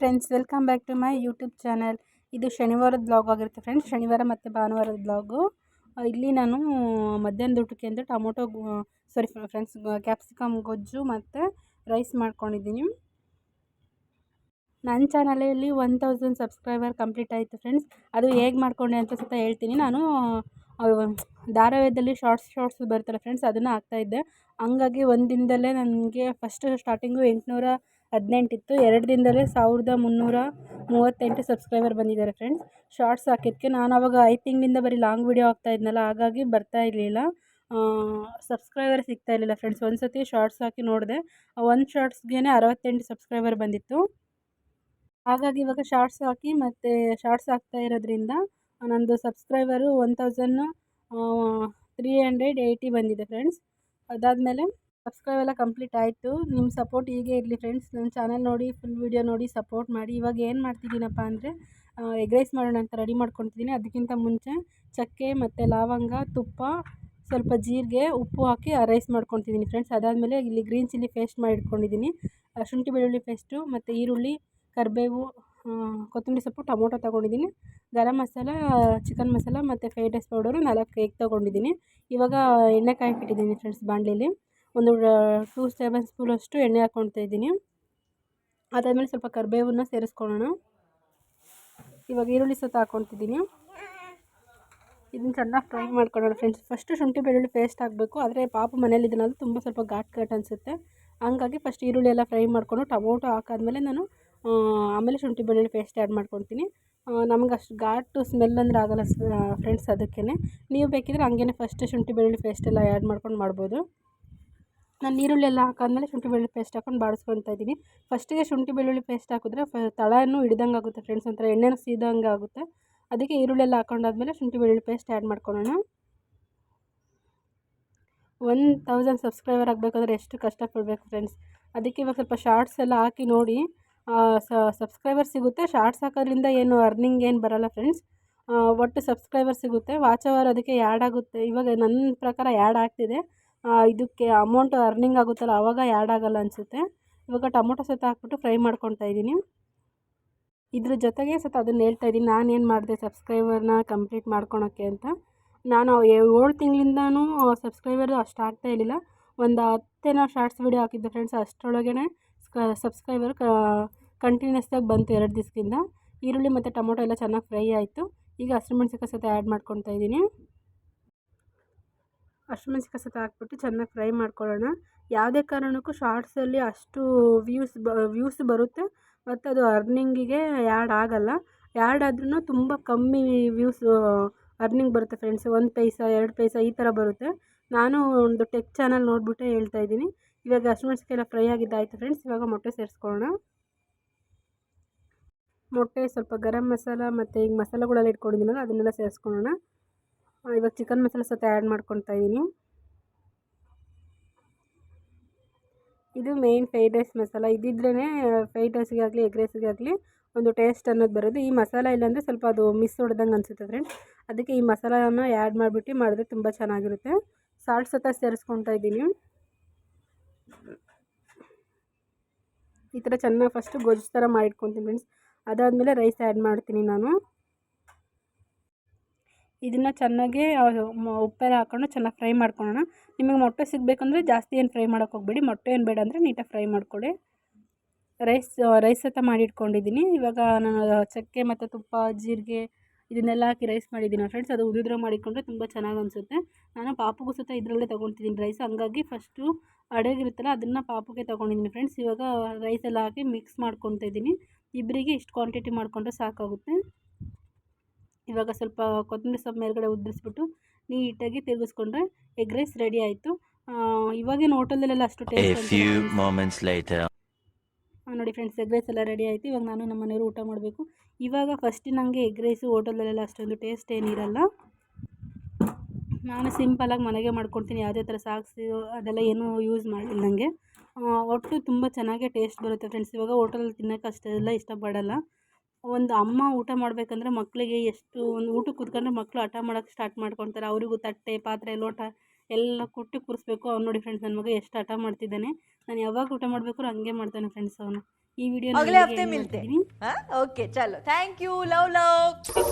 Friends welcome back to my YouTube channel ಇದು ಶನಿವಾರದ blog ಆಗಿರುತ್ತೆ ಫ್ರೆಂಡ್ಸ್ ಶನಿವಾರ ಮತ್ತು ಭಾನುವಾರದ ಬ್ಲಾಗು ಇಲ್ಲಿ ನಾನು ಮಧ್ಯಾಹ್ನದ ಊಟಕ್ಕೆ ಅಂತ ಟೊಮೊಟೊ ಸಾರಿ ಫ್ರೆಂಡ್ಸ್ ಕ್ಯಾಪ್ಸಿಕಮ್ ಗೊಜ್ಜು ಮತ್ತು ರೈಸ್ ಮಾಡ್ಕೊಂಡಿದ್ದೀನಿ. ನನ್ನ ಚಾನಲಲ್ಲಿ ಒನ್ ತೌಸಂಡ್ ಸಬ್ಸ್ಕ್ರೈಬರ್ ಕಂಪ್ಲೀಟ್ ಆಯಿತು ಫ್ರೆಂಡ್ಸ್ ಅದು ಹೇಗೆ ಮಾಡ್ಕೊಂಡೆ ಅಂತ ಸ್ವಲ್ಪ ಹೇಳ್ತೀನಿ. ನಾನು ಧಾರಾವಾಹಿಯಲ್ಲಿ ಶಾರ್ಟ್ಸ್ ಶಾರ್ಟ್ಸ್ ಬರ್ತಲ್ಲ ಫ್ರೆಂಡ್ಸ್ ಅದನ್ನು ಹಾಕ್ತಾಯಿದ್ದೆ ಹಂಗಾಗಿ ಒಂದು ದಿನದಲ್ಲೇ ನನಗೆ ಫಸ್ಟ್ ಸ್ಟಾರ್ಟಿಂಗು ಎಂಟುನೂರ ಹದಿನೆಂಟಿತ್ತು ಎರಡು ದಿನದಲ್ಲೇ ಸಾವಿರದ ಮುನ್ನೂರ ಮೂವತ್ತೆಂಟು ಸಬ್ಸ್ಕ್ರೈಬರ್ ಬಂದಿದ್ದಾರೆ ಫ್ರೆಂಡ್ಸ್. ಶಾರ್ಟ್ಸ್ ಹಾಕಿದ್ದಕ್ಕೆ ನಾನು ಆವಾಗ ಐ ತಿಂಗಳಿಂದ ಬರೀ ಲಾಂಗ್ ವೀಡಿಯೋ ಹಾಕ್ತಾ ಇದ್ನಲ್ಲ, ಹಾಗಾಗಿ ಬರ್ತಾ ಇರಲಿಲ್ಲ. ಸಬ್ಸ್ಕ್ರೈಬರ್ ಸಿಗ್ತಾ ಇರಲಿಲ್ಲ ಫ್ರೆಂಡ್ಸ್. ಒಂದು ಸತಿ ಶಾರ್ಟ್ಸ್ ಹಾಕಿ ನೋಡಿದೆ. ಒಂದು ಶಾರ್ಟ್ಸ್ಗೆ ಅರವತ್ತೆಂಟು ಸಬ್ಸ್ಕ್ರೈಬರ್ ಬಂದಿತ್ತು. ಹಾಗಾಗಿ ಇವಾಗ ಶಾರ್ಟ್ಸ್ ಹಾಕಿ ಮತ್ತು ಶಾರ್ಟ್ಸ್ ಹಾಕ್ತಾ ಇರೋದ್ರಿಂದ ನನ್ನದು subscriber one thousand three hundred eighty ಬಂದಿದೆ ಫ್ರೆಂಡ್ಸ್. ಅದಾದಮೇಲೆ ಸಬ್ಸ್ಕ್ರೈಬ್ ಎಲ್ಲ ಕಂಪ್ಲೀಟ್ ಆಯಿತು. ನಿಮ್ಮ ಸಪೋರ್ಟ್ ಹೀಗೆ ಇರಲಿ ಫ್ರೆಂಡ್ಸ್ ನನ್ನ ಚಾನಲ್ ನೋಡಿ ಫುಲ್ ವೀಡಿಯೋ ನೋಡಿ ಸಪೋರ್ಟ್ ಮಾಡಿ. ಇವಾಗ ಏನು ಮಾಡ್ತಿದ್ದೀನಪ್ಪ ಅಂದರೆ ಎಗ್ ರೈಸ್ ಮಾಡೋಣ ಅಂತ ರೆಡಿ ಮಾಡ್ಕೊತಿದ್ದೀನಿ ಅದಕ್ಕಿಂತ ಮುಂಚೆ ಚಕ್ಕೆ ಮತ್ತು ಲವಂಗ, ತುಪ್ಪ, ಸ್ವಲ್ಪ ಜೀರಿಗೆ, ಉಪ್ಪು ಹಾಕಿ ರೈಸ್ ಮಾಡ್ಕೊತಿದ್ದೀನಿ ಫ್ರೆಂಡ್ಸ್ ಅದಾದಮೇಲೆ ಇಲ್ಲಿ ಗ್ರೀನ್ ಚಿಲ್ಲಿ ಪೇಸ್ಟ್ ಮಾಡಿ ಇಟ್ಕೊಂಡಿದ್ದೀನಿ ಶುಂಠಿ ಬೆಳ್ಳುಳ್ಳಿ ಪೇಸ್ಟು ಮತ್ತು ಈರುಳ್ಳಿ, ಕರಿಬೇವು ಕೊತ್ತಂಬರಿ ಸೊಪ್ಪು, ಟೊಮೊಟೊ ತೊಗೊಂಡಿದ್ದೀನಿ. ಗರಂ ಮಸಾಲ ಚಿಕನ್ ಮಸಾಲ ಮತ್ತು ಫ್ರೈಡ್ ರೈಸ್ ಪೌಡರು ನಾಲ್ಕು ಕೇಕ್ ತೊಗೊಂಡಿದ್ದೀನಿ. ಇವಾಗ ಎಣ್ಣೆ ಕಾಯಕ್ಕಿಟ್ಟಿದ್ದೀನಿ ಫ್ರೆಂಡ್ಸ್ ಬಾಣಲೆಯಲ್ಲಿ ಒಂದು ಟೂ ಟೇಬಲ್ ಸ್ಪೂನಷ್ಟು ಎಣ್ಣೆ ಹಾಕ್ಕೊಳ್ತಾ ಇದ್ದೀನಿ. ಅದಾದಮೇಲೆ ಸ್ವಲ್ಪ ಕರಿಬೇವನ್ನ ಸೇರಿಸ್ಕೊಳ್ಳೋಣ. ಇವಾಗ ಈರುಳ್ಳಿ ಸತ ಹಾಕ್ಕೊತಿದ್ದೀನಿ ಇದನ್ನು ಚೆನ್ನಾಗಿ ಫ್ರೈ ಮಾಡ್ಕೊಳ್ಳೋಣ ಫ್ರೆಂಡ್ಸ್ ಫಸ್ಟು ಶುಂಠಿ ಬೆಳ್ಳುಳ್ಳಿ ಪೇಸ್ಟ್ ಹಾಕಬೇಕು. ಆದರೆ ಪಾಪು ಮನೇಲಿದ್ದನಲ್ಲ ತುಂಬ ಸ್ವಲ್ಪ ಘಾಟ್ ಘಾಟ್ ಅನಿಸುತ್ತೆ. ಹಂಗಾಗಿ ಫಸ್ಟ್ ಈರುಳ್ಳಿ ಎಲ್ಲ ಫ್ರೈ ಮಾಡಿಕೊಂಡು ಟೊಮೊಟೊ ಹಾಕಾದ್ಮೇಲೆ ನಾನು ಆಮೇಲೆ ಶುಂಠಿ ಬೆಳ್ಳುಳ್ಳಿ ಪೇಸ್ಟ್ ಆ್ಯಡ್ ಮಾಡ್ಕೊತೀನಿ ನಮ್ಗೆ ಅಷ್ಟು ಘಾಟು ಸ್ಮೆಲ್ ಅಂದರೆ ಆಗೋಲ್ಲ ಫ್ರೆಂಡ್ಸ್ ಅದಕ್ಕೇ ನೀವು ಬೇಕಿದ್ರೆ ಹಂಗೇ ಫಸ್ಟ್ ಶುಂಠಿ ಬೆಳ್ಳುಳ್ಳಿ ಪೇಸ್ಟೆಲ್ಲ ಆ್ಯಡ್ ಮಾಡ್ಕೊಂಡು ಮಾಡ್ಬೋದು. ನಾನು ಈರುಳ್ಳಿ ಎಲ್ಲ ಹಾಕಾದ್ಮೇಲೆ ಶುಂಠಿ ಬೆಳ್ಳುಳ್ಳಿ ಪೇಸ್ಟ್ ಹಾಕೊಂಡು ಬಾಡಿಸ್ಕೊಳ್ತಾ ಇದ್ದೀನಿ. ಫಸ್ಟಿಗೆ ಶುಂಠಿ ಬೆಳ್ಳುಳ್ಳಿ ಪೇಸ್ಟ್ ಹಾಕಿದ್ರೆ ಫ ತಳನೂ ಹಿಡ್ದಂಗೆ ಆಗುತ್ತೆ ಫ್ರೆಂಡ್ಸ್ ಒಂಥರ ಎಣ್ಣೆನೂ ಸೀದಂಗೆ ಆಗುತ್ತೆ. ಅದಕ್ಕೆ ಈರುಳ್ಳಿ ಎಲ್ಲ ಹಾಕೊಂಡಾದ್ಮೇಲೆ ಶುಂಠಿ ಬೆಳ್ಳುಳ್ಳಿ ಪೇಸ್ಟ್ ಆ್ಯಡ್ ಮಾಡ್ಕೊಳ್ಳೋಣ. ಒನ್ ತೌಸಂಡ್ ಸಬ್ಸ್ಕ್ರೈಬರ್ ಆಗಬೇಕಂದ್ರೆ ಎಷ್ಟು ಕಷ್ಟಪಡಬೇಕು ಫ್ರೆಂಡ್ಸ್ ಅದಕ್ಕೆ ಇವಾಗ ಸ್ವಲ್ಪ ಶಾರ್ಟ್ಸ್ ಎಲ್ಲ ಹಾಕಿ ನೋಡಿ. ಸಬ್ಸ್ಕ್ರೈಬರ್ ಸಿಗುತ್ತೆ. ಶಾರ್ಟ್ಸ್ ಹಾಕೋದ್ರಿಂದ ಏನು ಅರ್ನಿಂಗ್ ಏನು ಬರೋಲ್ಲ ಫ್ರೆಂಡ್ಸ್ ಒಟ್ಟು ಸಬ್ಸ್ಕ್ರೈಬರ್ ಸಿಗುತ್ತೆ. ವಾಚ್ ಅವರ್ ಅದಕ್ಕೆ ಆ್ಯಡ್ ಆಗುತ್ತೆ. ಇವಾಗ ನನ್ನ ಪ್ರಕಾರ ಆ್ಯಡ್ ಆಗ್ತಿದೆ. ಇದಕ್ಕೆ ಅಮೌಂಟ್ ಅರ್ನಿಂಗ್ ಆಗುತ್ತಲ್ಲ ಆವಾಗ ಆ್ಯಡ್ ಆಗಲ್ಲ ಅನಿಸುತ್ತೆ. ಇವಾಗ ಟೊಮೊಟೊ ಸತ ಹಾಕ್ಬಿಟ್ಟು ಫ್ರೈ ಮಾಡ್ಕೊತಾ ಇದ್ದೀನಿ. ಇದ್ರ ಜೊತೆಗೆ ಸತ ಅದನ್ನು ಹೇಳ್ತಾ ಇದ್ದೀನಿ. ನಾನೇನು ಮಾಡಿದೆ ಸಬ್ಸ್ಕ್ರೈಬರ್ನ ಕಂಪ್ಲೀಟ್ ಮಾಡ್ಕೊಳೋಕ್ಕೆ ಅಂತ. ನಾನು ಏಳು ತಿಂಗಳಿಂದನೂ ಸಬ್ಸ್ಕ್ರೈಬರು ಅಷ್ಟು ಆಗ್ತಾ ಇರಲಿಲ್ಲ. ಒಂದು ಹತ್ತೇನೋ ಶಾರ್ಟ್ಸ್ ವೀಡಿಯೋ ಹಾಕಿದ್ದೆ ಫ್ರೆಂಡ್ಸ್ ಅಷ್ಟರೊಳಗೇ ಸಬ್ಸ್ಕ್ರೈಬರ್ ಕಂಟಿನ್ಯೂಸ್ದಾಗಿ ಬಂತು ಎರಡು ದಿವಸದಿಂದ ಈರುಳ್ಳಿ ಮತ್ತು ಟೊಮೊಟೊ ಎಲ್ಲ ಚೆನ್ನಾಗಿ ಫ್ರೈ ಆಯಿತು. ಈಗ ಹಸಿಮೆಣ್ಸಿಕಾಯಿ ಸಹಿತ ಆ್ಯಡ್ ಮಾಡ್ಕೊತಾ ಇದ್ದೀನಿ. ಹಸಿಮೆಣ್ಸಿಕಾಯಿ ಸತ ಹಾಕ್ಬಿಟ್ಟು ಚೆನ್ನಾಗಿ ಫ್ರೈ ಮಾಡ್ಕೊಳ್ಳೋಣ. ಯಾವುದೇ ಕಾರಣಕ್ಕೂ ಶಾರ್ಟ್ಸಲ್ಲಿ ಅಷ್ಟು ವ್ಯೂಸ್ ಬ ವ್ಯೂಸ್ ಬರುತ್ತೆ. ಮತ್ತು ಅದು ಅರ್ನಿಂಗಿಗೆ ಆ್ಯಡ್ ಆಗೋಲ್ಲ. ಆ್ಯಡ್ ಆದ್ರೂ ತುಂಬ ಕಮ್ಮಿ ವ್ಯೂಸ್ ಅರ್ನಿಂಗ್ ಬರುತ್ತೆ ಫ್ರೆಂಡ್ಸ್ ಒಂದು ಪೈಸಾ, ಎರಡು ಪೈಸಾ ಈ ಥರ ಬರುತ್ತೆ. ನಾನು ಒಂದು ಟೆಕ್ ಚಾನಲ್ ನೋಡಿಬಿಟ್ಟೆ ಹೇಳ್ತಾ ಇದ್ದೀನಿ. ಇವಾಗ ಹಸಿಮೆಣ್ಸಿಕಾಯಿ ಫ್ರೈ ಆಗಿದ್ದಾಯಿತು ಫ್ರೆಂಡ್ಸ್ ಇವಾಗ ಮೊಟ್ಟೆ ಸೇರಿಸ್ಕೊಳ್ಳೋಣ. ಮೊಟ್ಟೆ ಸ್ವಲ್ಪ ಗರಂ ಮಸಾಲ ಮತ್ತು ಈಗ ಮಸಾಲೆಗಳೆಲ್ಲ ಇಟ್ಕೊಂಡಿದ್ದೀನಲ್ಲ, ಅದನ್ನೆಲ್ಲ ಸೇರಿಸ್ಕೊಳ್ಳೋಣ. ಇವಾಗ ಚಿಕನ್ ಮಸಾಲ ಸತ ಆ್ಯಡ್ ಮಾಡ್ಕೊತಾ ಇದ್ದೀನಿ ಇದು ಮೇಯ್ನ್ ಫ್ರೈಡ್ ರೈಸ್ ಮಸಾಲ. ಇದ್ದಿದ್ರೇ ಫ್ರೈಡ್ ರೈಸ್ಗೆ ಆಗಲಿ ಎಗ್ ರೈಸ್ಗೆ ಆಗಲಿ ಒಂದು ಟೇಸ್ಟ್ ಅನ್ನೋದು ಬರೋದು. ಈ ಮಸಾಲ ಇಲ್ಲಾಂದರೆ ಸ್ವಲ್ಪ ಅದು ಮಿಸ್ ಹೊಡೆದಂಗೆ ಅನಿಸುತ್ತೆ ಫ್ರೆಂಡ್ ಅದಕ್ಕೆ ಈ ಮಸಾಲಾನ ಆ್ಯಡ್ ಮಾಡಿಬಿಟ್ಟು ಮಾಡಿದ್ರೆ ತುಂಬ ಚೆನ್ನಾಗಿರುತ್ತೆ. ಸಾಲ್ಟ್ ಸತ ಸೇರಿಸ್ಕೊತಾ ಇದ್ದೀನಿ ಈ ಥರ ಚೆನ್ನಾಗಿ ಫಸ್ಟು ಗೊಜ್ಜು ಥರ ಮಾಡಿಟ್ಕೊತೀನಿ ಫ್ರೆಂಡ್ಸ್ ಅದಾದಮೇಲೆ ರೈಸ್ ಆ್ಯಡ್ ಮಾಡ್ತೀನಿ ನಾನು. ಇದನ್ನು ಚೆನ್ನಾಗಿ ಉಪ್ಪೆಲ್ಲ ಹಾಕ್ಕೊಂಡು ಚೆನ್ನಾಗಿ ಫ್ರೈ ಮಾಡ್ಕೊಳ್ಳೋಣ ನಿಮಗೆ ಮೊಟ್ಟೆ ಸಿಗಬೇಕಂದ್ರೆ ಜಾಸ್ತಿ ಏನು ಫ್ರೈ ಮಾಡೋಕ್ಕೆ ಹೋಗಬೇಡಿ. ಮೊಟ್ಟೆ ಏನು ಬೇಡ ಅಂದರೆ ನೀಟಾಗಿ ಫ್ರೈ ಮಾಡ್ಕೊಳ್ಳಿ ರೈಸ್ ರೈಸ್ ಸತ ಮಾಡಿಟ್ಕೊಂಡಿದ್ದೀನಿ ಇವಾಗ ನಾನು ಚಕ್ಕೆ ಮತ್ತು ತುಪ್ಪ, ಜೀರಿಗೆ ಇದನ್ನೆಲ್ಲ ಹಾಕಿ ರೈಸ್ ಮಾಡಿದ್ದೀನಿ ಫ್ರೆಂಡ್ಸ್. ಅದು ಉದುದ್ರೆ ಮಾಡಿಕೊಂಡ್ರೆ ತುಂಬ ಚೆನ್ನಾಗಿ ಅನಿಸುತ್ತೆ. ನಾನು ಪಾಪುಗೂ ಸಹ ಇದರಲ್ಲೇ ತೊಗೊತಿದ್ದೀನಿ ರೈಸ್. ಹಂಗಾಗಿ ಫಸ್ಟು ಅಡಗಿರುತ್ತಲ್ಲ, ಅದನ್ನು ಪಾಪುಗೆ ತೊಗೊಂಡಿದ್ದೀನಿ ಫ್ರೆಂಡ್ಸ್. ಇವಾಗ ರೈಸೆಲ್ಲ ಹಾಕಿ ಮಿಕ್ಸ್ ಮಾಡ್ಕೊತಾ ಇದ್ದೀನಿ. ಇಬ್ಬರಿಗೆ ಇಷ್ಟು ಕ್ವಾಂಟಿಟಿ ಮಾಡಿಕೊಂಡ್ರೆ ಸಾಕಾಗುತ್ತೆ. ಇವಾಗ ಸ್ವಲ್ಪ ಕೊತ್ತಂಬರಿ ಸೊಪ್ಪು ಮೇಲ್ಗಡೆ ಉದುರಿಸ್ಬಿಟ್ಟು ನೀಟಾಗಿ ತಿರುಗಿಸ್ಕೊಂಡ್ರೆ ಎಗ್ ರೈಸ್ ರೆಡಿ ಆಯಿತು. ಇವಾಗೇನು ಹೋಟೆಲಲ್ಲೆಲ್ಲ ಅಷ್ಟು ಟೇಸ್ಟ್ ನೋಡಿ ಫ್ರೆಂಡ್ಸ್ ಎಗ್ ರೈಸ್ ಎಲ್ಲ ರೆಡಿ ಆಯಿತು. ಇವಾಗ ನಾನು ನಮ್ಮ ಮನೆಯವರು ಊಟ ಮಾಡಬೇಕು. ಇವಾಗ ಫಸ್ಟ್ ನನಗೆ ಎಗ್ ರೈಸು ಹೋಟೆಲಲ್ಲೆಲ್ಲ ಅಷ್ಟೊಂದು ಟೇಸ್ಟ್ ಏನಿರಲ್ಲ ನಾನು ಸಿಂಪಲಾಗಿ ಮನೆಗೆ ಮಾಡ್ಕೊಡ್ತೀನಿ. ಯಾವುದೇ ಥರ ಸಾಕ್ಸು ಅದೆಲ್ಲ ಏನೂ ಯೂಸ್ ಮಾಡಿಲ್ಲ ನನಗೆ ಒಟ್ಟು ತುಂಬ ಚೆನ್ನಾಗೇ ಟೇಸ್ಟ್ ಬರುತ್ತೆ ಫ್ರೆಂಡ್ಸ್. ಇವಾಗ ಹೋಟೆಲಲ್ಲಿ ತಿನ್ನೋಕೆ ಅಷ್ಟೆಲ್ಲ ಇಷ್ಟಪಡಲ್ಲ. ಒಂದು ಅಮ್ಮ ಊಟ ಮಾಡಬೇಕಂದ್ರೆ ಮಕ್ಕಳಿಗೆ ಎಷ್ಟು ಒಂದು ಊಟಕ್ಕೆ ಕೂತ್ಕೊಂಡ್ರೆ ಮಕ್ಕಳು ಹಠ ಮಾಡೋಕೆ ಸ್ಟಾರ್ಟ್ ಮಾಡ್ಕೊತಾರೆ ಅವರಿಗೂ ತಟ್ಟೆ ಪಾತ್ರೆ ಲೋಟ ಎಲ್ಲ ಕೊಟ್ಟು ಕೂರಿಸ್ಬೇಕು. ಅವ್ನು ನೋಡಿ ಫ್ರೆಂಡ್ಸ್ ನನ್ನ ಮಗ ಎಷ್ಟು ಹಠ ಮಾಡ್ತಿದ್ದಾನೆ. ನಾನು ಯಾವಾಗ ಊಟ ಮಾಡಬೇಕು ಹಂಗೆ ಮಾಡ್ತಾನೆ ಫ್ರೆಂಡ್ಸ್ ಅವನು. ಈ ವಿಡಿಯೋ ಓಕೆ ಚಲೋ. मिलते हैं ಲವ್ ओके